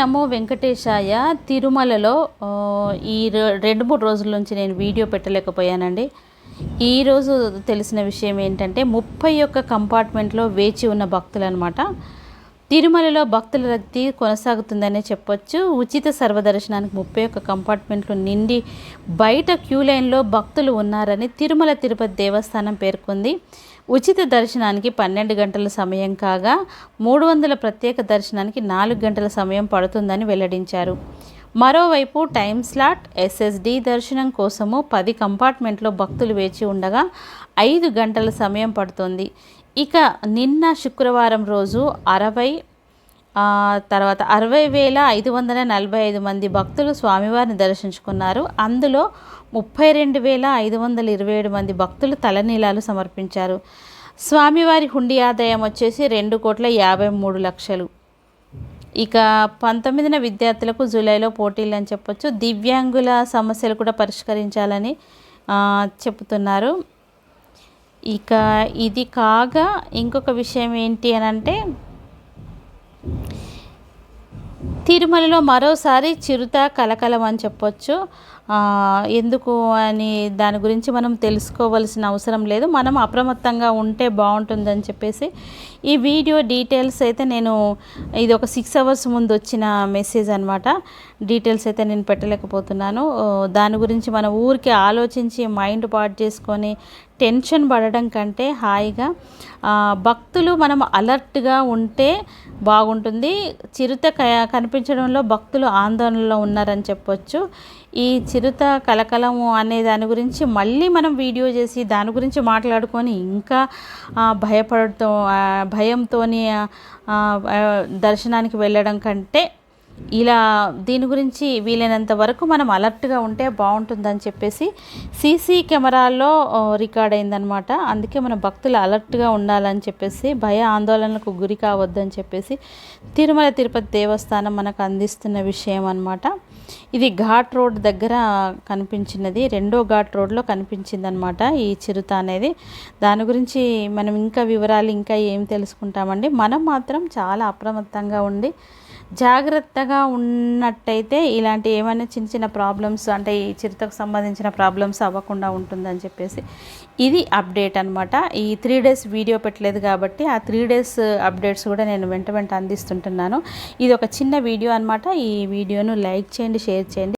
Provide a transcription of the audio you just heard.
నమో వెంకటేశాయ తిరుమలలో ఈ రెండు మూడు రోజుల నుంచి నేను వీడియో పెట్టలేకపోయానండి. ఈరోజు తెలిసిన విషయం ఏంటంటే ముప్పై ఒక్క కంపార్ట్మెంట్లో వేచి ఉన్న భక్తులు అనమాట తిరుమలలో భక్తుల రద్దీ కొనసాగుతుందనే చెప్పొచ్చు. ఉచిత సర్వదర్శనానికి ముప్పై ఒక్క కంపార్ట్మెంట్లు నిండి బయట క్యూ లైన్లో భక్తులు ఉన్నారని తిరుమల తిరుపతి దేవస్థానం పేర్కొంది. ఉచిత దర్శనానికి పన్నెండు గంటల సమయం కాగా మూడు వందల ప్రత్యేక దర్శనానికి నాలుగు గంటల సమయం పడుతుందని వెల్లడించారు. మరోవైపు టైం స్లాట్ ఎస్ఎస్డి దర్శనం కోసము పది కంపార్ట్మెంట్లో భక్తులు వేచి ఉండగా ఐదు గంటల సమయం పడుతుంది. ఇక నిన్న శుక్రవారం రోజు అరవై తర్వాత అరవై వేల ఐదు వందల నలభై ఐదు మంది భక్తులు స్వామివారిని దర్శించుకున్నారు. అందులో ముప్పై రెండు వేల ఐదు వందల ఇరవై ఏడు మంది భక్తులు తలనీలాలు సమర్పించారు. స్వామివారి హుండీ ఆదాయం వచ్చేసి రెండు కోట్ల యాభై మూడు లక్షలు. ఇక పంతొమ్మిదిన విద్యార్థులకు జూలైలో పోటీలు అని చెప్పొచ్చు. దివ్యాంగుల సమస్యలు కూడా పరిష్కరించాలని చెబుతున్నారు. ఇక ఇది కాగా ఇంకొక విషయం ఏంటి అని అంటే తిరుమలలో మరోసారి చిరుత కలకలం అని చెప్పొచ్చు. ఎందుకు అని దాని గురించి మనం తెలుసుకోవాల్సిన అవసరం లేదు. మనం అప్రమత్తంగా ఉంటే బాగుంటుందని చెప్పేసి ఈ వీడియో డీటెయిల్స్ అయితే నేను ఇది ఒక సిక్స్ అవర్స్ ముందు వచ్చిన మెసేజ్ అనమాట డీటెయిల్స్ అయితే నేను పెట్టలేకపోతున్నాను. దాని గురించి మన ఊరికి ఆలోచించి మైండ్ పాటు చేసుకొని టెన్షన్ పడడం కంటే హాయిగా భక్తులు మనం అలర్ట్గా ఉంటే బాగుంటుంది. చిరుత క- కనిపించడంలో భక్తులు ఆందోళనలో ఉన్నారని చెప్పొచ్చు. ఈ చిరుత కలకలము అనే దాని గురించి మళ్ళీ మనం వీడియో చేసి దాని గురించి మాట్లాడుకొని ఇంకా ఆ, భయపడటం భయంతోని దర్శనానికి వెళ్ళడం కంటే ఇలా దీని గురించి వీలైనంత వరకు మనం అలర్ట్గా ఉంటే బాగుంటుందని చెప్పేసి సీసీ కెమెరాల్లో రికార్డ్ అయిందనమాట అందుకే మన భక్తులు అలర్ట్గా ఉండాలని చెప్పేసి భయ ఆందోళనలకు గురి కావద్దని చెప్పేసి తిరుమల తిరుపతి దేవస్థానం మనకు అందిస్తున్న విషయం అనమాట ఇది ఘాట్ రోడ్ దగ్గర కనిపించినది. రెండో ఘాట్ రోడ్లో కనిపించిందనమాట ఈ చిరుత అనేది. దాని గురించి మనం ఇంకా వివరాలు ఇంకా ఏం తెలుసుకుంటామండి? మనం మాత్రం చాలా అప్రమత్తంగా ఉండి జాగ్రత్తగా ఉన్నట్టయితే ఇలాంటి ఏమైనా చిన్న చిన్న ప్రాబ్లమ్స్ అంటే ఈ చిరుతకు సంబంధించిన ప్రాబ్లమ్స్ అవ్వకుండా ఉంటుందని చెప్పేసి ఇది అప్డేట్ అనమాట ఈ త్రీ డేస్ వీడియో పెట్టలేదు కాబట్టి ఆ త్రీ డేస్ అప్డేట్స్ కూడా నేను వెంట వెంట అందిస్తుంటున్నాను. ఇది ఒక చిన్న వీడియో అనమాట ఈ వీడియోను లైక్ చేయండి షేర్ చేయండి.